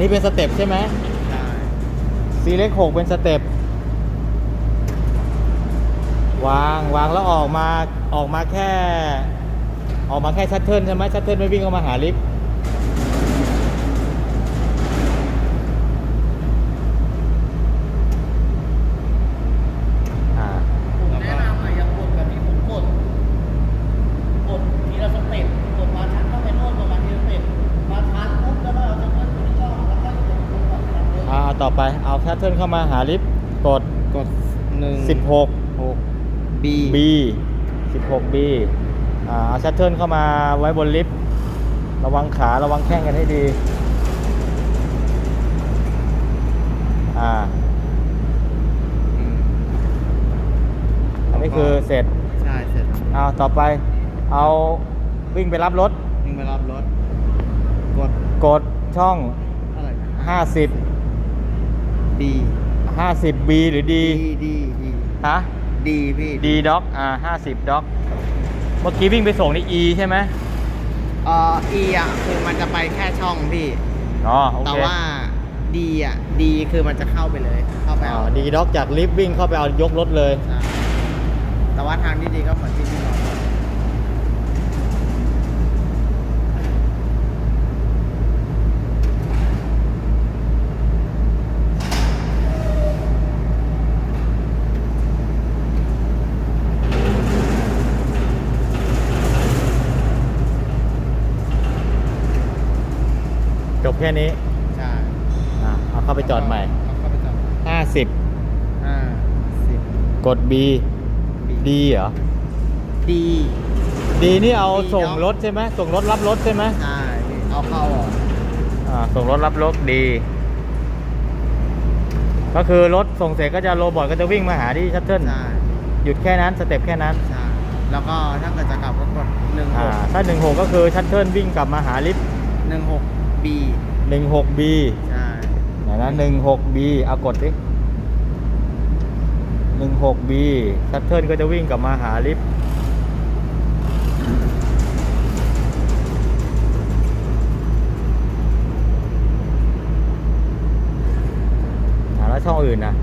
นี้เป็นสเต็ปใช่ไหมใช่ซีเล็กหกเป็นสเต็ปวางวางแล้วออกมาออกมาแค่ ออกมาแค่ชัตเทิลใช่ไหมชัตเทิลไม่วิ่งเข้ามาหาลิฟต์อ่า ผมแนะนำอะอย่างกดแบบนี้ผมกด กดทีละสเต็ปกดมาชันเข้าไปโน่นประมาณทีละสเต็ปมาชันปุ๊บแล้วก็เอาจากนั้นไปที่ช่องแล้วก็กดกดกดกดเลย อ่า ต่อไปเอาชัตเทิลเข้ามาหาลิฟต์กด กดหนึ่ง16 หก B B 16 B อ่าเอาชัตเทิลเข้ามาไว้บนลิฟต์ระวังขาระวังแข้งกันให้ดีอ่าอืมอันนี้คือเสร็จใช่เสร็จเอาต่อไปเอาวิ่งไปรับรถ ยิงไปรับรถ กดกดช่องเท่าไหร่นะ50 D 50 B หรือ D D D D ฮะ D พี่ D dock อ่า50 dock เมื่อกี้วิ่งไปส่งใน E ใช่ไหมเอ่อ E อะคือมันจะไปแค่ช่องพี่ อ๋อโอแต่เคว่า D อะ D คือมันจะเข้าไปเลย เข้าไปอ่าเอา D dock จากลิฟต์วิ่งเข้าไปเอายกรถเลย ใช่แต่ว่าทางที่ดีก็เหมือนที่พี่บอก จ บแค่นี้ใช่อ่าเอาเข้าไปจอดใหม่ เอาเข้าไปจอด50อ่าสิบ กด B D เหรอ D D นี่เอา D ส่ง dock รถใช่ไหมส่งรถรับรถใช่ไหมใช่พี่เอาเข้าออกอ่าส่งรถรับรถดี ก็คือรถส่งเสร็จก็จะโรบอทก็จะวิ่งมาหาที่ชัตเทิลใช่หยุดแค่นั้นสเต็ปแค่นั้นใช่แล้วก็ถ้าเกิดจะกลับก็กดหนึ่งหอ่ากถ้า16ก็คือชัตเทิลวิ่งกลับมาหาลิฟต์หนึ่งหก B 16 B ใช่ไหนนะ 16 B เอากดดิ 16 B ชัตเทิลก็จะวิ่งกลับมาหาลิฟต์อ่าแล้วช่องอื่นนะ